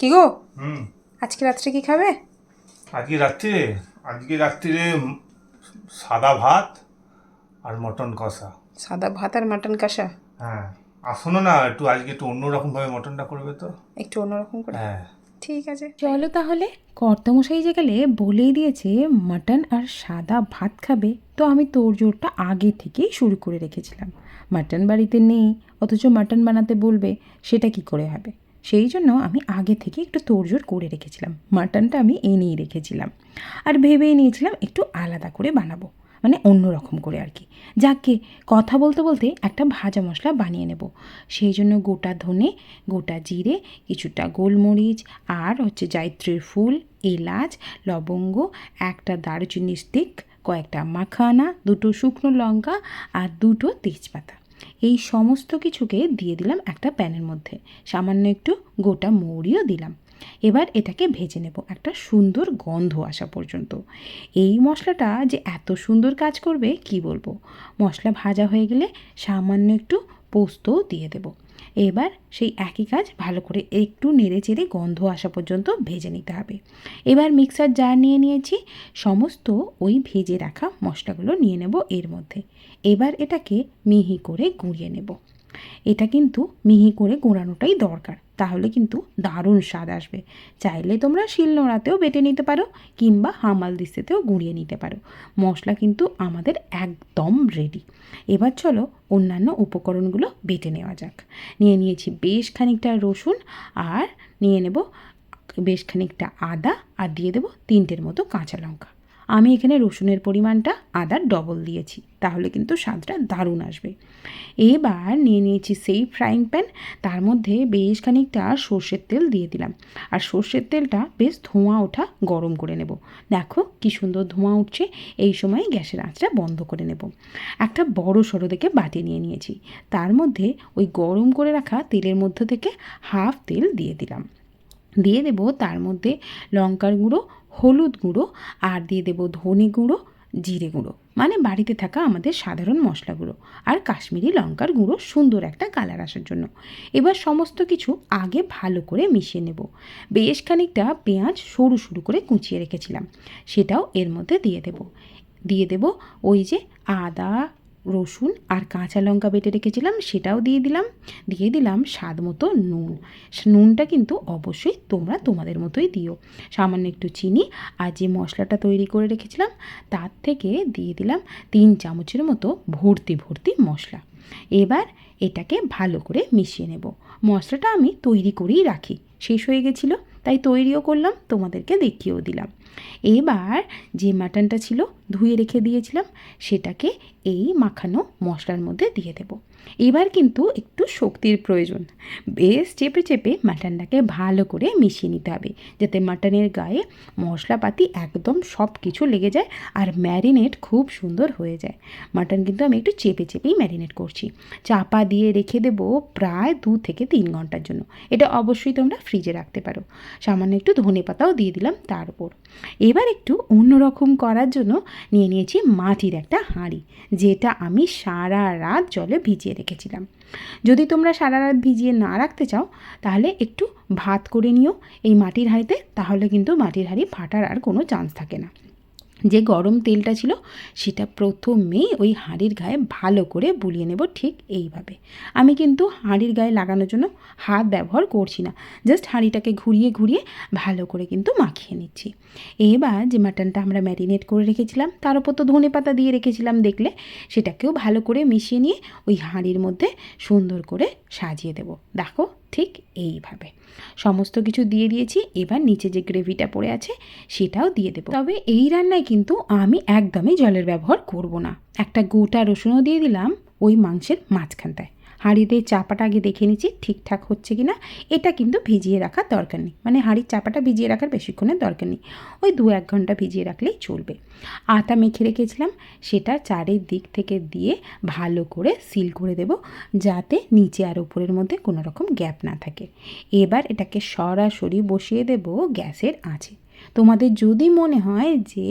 কি গো? হুম। আজকে রাত্রে কি খাবে? আজকে রাত্রে আজকে রাত্রে সাদা ভাত আর মটন কষা। সাদা ভাত আর মাটন কষা? হ্যাঁ। আর শোনো না একটু আজকে একটু অন্যরকমভাবে মটনটা করবে তো। একটু অন্যরকম করে? হ্যাঁ। ঠিক আছে। চলো তাহলে কর্তামশাই যে গেলে বলেই দিয়েছে মাটন আর সাদা ভাত খাবে তো আমি তোড়জোড়টা আগে থেকেই শুরু করে রেখেছিলাম। মাটন বাড়িতে নেই অথচ মাটন বানাতে বলবে সেটা কি করে হবে? সেই জন্য আমি আগে থেকে একটু তোড়জোড় করে রেখেছিলাম। মাটনটা আমি এনেই রেখেছিলাম। আর ভেবেই নিয়েছিলাম একটু আলাদা করে বানাবো মানে অন্য রকম করে আর কি। যাকে কথা বলতে বলতে একটা ভাজা মশলা বানিয়ে নেব। সেই জন্য গোটা ধনে, গোটা জিরে, কিছুটা গোলমরিচ আর হচ্ছে জায়ত্রীর ফুল, এলাচ, লবঙ্গ, একটা দারুচিনি স্টিক কয়েকটা মাখানা, দুটো শুকনো লঙ্কা আর দুটো তেজপাতা। এই সমস্ত কিছুকে দিয়ে দিলাম একটা প্যানের মধ্যে। সামান্য একটু গোটা মৌরিও দিলাম। এবার এটাকে ভেজে নেব একটা সুন্দর গন্ধ আসা পর্যন্ত। এই মশলাটা যে এত সুন্দর কাজ করবে, কি বলব? মশলা ভাজা হয়ে গেলে সামান্য একটু পোস্তও দিয়ে দেব। এবার সেই একই কাজ ভালো করে একটু নেড়ে চেড়ে গন্ধ আসা পর্যন্ত ভেজে নিতে হবে। এবার মিক্সার জার নিয়ে নিয়েছি। সমস্ত ওই ভেজে রাখা মশলাগুলো নিয়ে নেব এর মধ্যে। এবার এটাকে মিহি করে গুঁড়িয়ে নেব। এটা কিন্তু মিহি করে গোড়ানোটাই দরকার। তাহলে কিন্তু দারুণ স্বাদ আসবে। চাইলে তোমরা শিলনোড়াতেও বেটে নিতে পারো কিংবা হামাল দিস্তেতেও গুঁড়িয়ে নিতে পারো। মশলা কিন্তু আমাদের একদম রেডি এবার চলো অন্যান্য উপকরণগুলো বেটে নেওয়া যাক। নিয়ে নিয়েছি বেশ খানিকটা রসুন আর নিয়ে নেব বেশ খানিকটা আদা আর দিয়ে দেবো তিনটের মতো কাঁচা লঙ্কা। আমি এখানে রসুনের পরিমাণটা আদার ডবল দিয়েছি, তাহলে কিন্তু স্বাদটা দারুণ আসবে। এবার নিয়ে নিয়েছি সেই ফ্রাইং প্যান তার মধ্যে বেশ খানিকটা সর্ষের তেল দিয়ে দিলাম। আর সর্ষের তেলটা বেশ ধোঁয়া ওঠা গরম করে নেব। দেখো কি সুন্দর ধোঁয়া উঠছে, এই সময় গ্যাসের আঁচটা বন্ধ করে নেব। একটা বড় সড়ো দেখে বাটি নিয়ে নিয়েছি। তার মধ্যে ওই গরম করে রাখা তেলের মধ্যে থেকে হাফ তেল দিয়ে দিলাম। দিয়ে দেবো তার মধ্যে লঙ্কার গুঁড়ো, হলুদ গুঁড়ো আর দিয়ে দেবো ধনে গুঁড়ো, জিরে গুঁড়ো। মানে বাড়িতে থাকা আমাদের সাধারণ মশলাগুলো আর কাশ্মীরি লঙ্কার গুঁড়ো সুন্দর একটা কালার আসার জন্য। এবার সমস্ত কিছু আগে ভালো করে মিশিয়ে নেব। বেশ খানিকটা পেঁয়াজ সরু সরু করে কুচিয়ে রেখেছিলাম। সেটাও এর মধ্যে দিয়ে দেব। দিয়ে দেব ওই যে আদা রসুন আর কাঁচা লঙ্কা বেটে রেখেছিলাম, সেটাও দিয়ে দিলাম। দিয়ে দিলাম স্বাদ মতো নুন। নুনটা কিন্তু অবশ্যই তোমরা তোমাদের মতোই দিও। সামান্য একটু চিনি আর যে মশলাটা তৈরি করে রেখেছিলাম, তার থেকে দিয়ে দিলাম তিন চামচের মতো ভর্তি ভর্তি মশলা। এবার এটাকে ভালো করে মিশিয়ে নেব। মশলাটা আমি তৈরি করেই রাখি। শেষ হয়ে গেছিল, তাই তৈরিও করলাম, তোমাদেরকে দেখিয়েও দিলাম। এবার যে মাটনটা ছিল ধুয়ে রেখে দিয়েছিলাম, সেটাকে এই মাখানো মশলার মধ্যে দিয়ে দেব। এবার কিন্তু একটু শক্তির প্রয়োজন। বেশ চেপে চেপে মাটনটাকে ভালো করে মিশিয়ে নিতে হবে, যাতে মাটনের গায়ে মশলাপাতি একদম সব কিছু লেগে যায় আর ম্যারিনেট খুব সুন্দর হয়ে যায়। মাটন কিন্তু আমি একটু চেপে চেপেই ম্যারিনেট করছি। চাপা দিয়ে রেখে দেবো প্রায় দু থেকে তিন ঘণ্টার জন্য। এটা অবশ্যই তোমরা ফ্রিজে রাখতে পারো। সামান্য একটু ধনে পাতাও দিয়ে দিলাম তার উপর। এবার একটু অন্যরকম করার জন্য নিয়ে নিয়েছি মাটির একটা হাঁড়ি, যেটা আমি সারা রাত জলে ভিজিয়ে রেখেছিলাম। যদি তোমরা সারা রাত ভিজিয়ে না রাখতে চাও, তাহলে একটু ভাত করে নিও এই মাটির হাঁড়িতে, তাহলে কিন্তু মাটির হাঁড়ি ফাটার আর কোনো চান্স থাকে না। যে গরম তেলটা ছিল সেটা প্রথমেই ওই হাঁড়ির গায়ে ভালো করে বুলিয়ে নেব ঠিক এইভাবে। আমি কিন্তু হাঁড়ির গায়ে লাগানোর জন্য হাত ব্যবহার করছি না। জাস্ট হাঁড়িটাকে ঘুরিয়ে ঘুরিয়ে ভালো করে কিন্তু মাখিয়ে নিচ্ছি। এবার যে মাটনটা আমরা ম্যারিনেট করে রেখেছিলাম, তার উপর তো ধনে পাতা দিয়ে রেখেছিলাম দেখলে, সেটাকেও ভালো করে মিশিয়ে নিয়ে ওই হাঁড়ির মধ্যে সুন্দর করে সাজিয়ে দেব। দেখো ঠিক এইভাবে। সমস্ত কিছু দিয়ে দিয়েছি, এবার নিচে যে গ্রেভিটা পড়ে আছে সেটাও দিয়ে দেবো। তবে এই রান্নায় কিন্তু আমি একদমই জলের ব্যবহার করব না। একটা গোটা রসুনও দিয়ে দিলাম ওই মাংসের মাঝখানটায়। হাঁড়িতে চাপাটা আগে দেখে নিচ্ছি, ঠিকঠাক হচ্ছে কি না এটা কিন্তু ভিজিয়ে রাখার দরকার নেই। মানে হাঁড়ির চাপাটা ভিজিয়ে রাখার বেশিক্ষণের দরকার নেই। ওই দু এক ঘণ্টা ভিজিয়ে রাখলেই চলবে। আটা মেখে রেখেছিলাম, সেটা চারিদিক থেকে দিয়ে ভালো করে সিল করে দেব, যাতে নিচে আর উপরের মধ্যে কোনো রকম গ্যাপ না থাকে। এবার এটাকে সরাসরি বসিয়ে দেব গ্যাসের আঁচে। তোমাদের যদি মনে হয় যে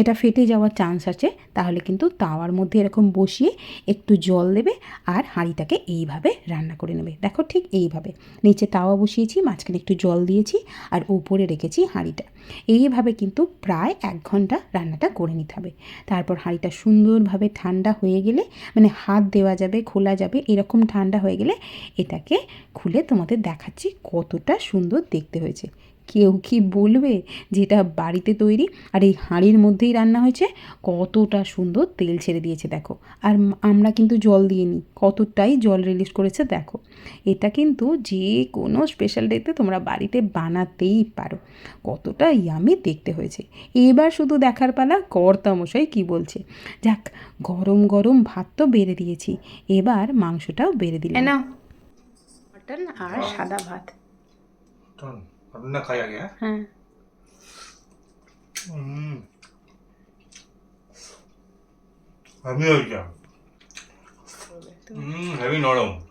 এটা ফেটে যাওয়ার চান্স আছে, তাহলে কিন্তু তাওয়ার মধ্যে এরকম বসিয়ে একটু জল দেবে আর হাঁড়িটাকে এইভাবে রান্না করে নেবে। দেখো ঠিক এইভাবে। নিচে তাওয়া বসিয়েছি, মাঝখানে একটু জল দিয়েছি আর উপরে রেখেছি হাঁড়িটা। এইভাবে কিন্তু প্রায় এক ঘণ্টা রান্নাটা করে নিতে হবে। তারপর হাঁড়িটা সুন্দরভাবে ঠান্ডা হয়ে গেলে মানে হাত দেওয়া যাবে, খোলা যাবে, এরকম ঠান্ডা হয়ে গেলে এটাকে খুলে তোমাদের দেখাচ্ছি কতটা সুন্দর দেখতে হয়েছে। কেউ কি বলবে যেটা বাড়িতে তৈরি? আর এই হাঁড়ির মধ্যেই রান্না হয়েছে। কতটা সুন্দর তেল ছেড়ে দিয়েছে দেখো। আর আমরা কিন্তু জল দিয়ে দিইনি কতটাই জল রিলিজ করেছে দেখো। এটা কিন্তু যে কোনো স্পেশাল ডেতে তোমরা বাড়িতে বানাতেই পারো। কতটা ইয়ামি দেখতে হয়েছে। এবার শুধু দেখার পালা কর্তামশাই কি বলছে? যাক গরম গরম ভাত তো বেড়ে দিয়েছি। এবার মাংসটাও বেড়ে দিলাম। নাও। মাটন আর সাদা ভাত। 누나 가야게? 응. 음. 아미야 이게. 음, 해비 너름.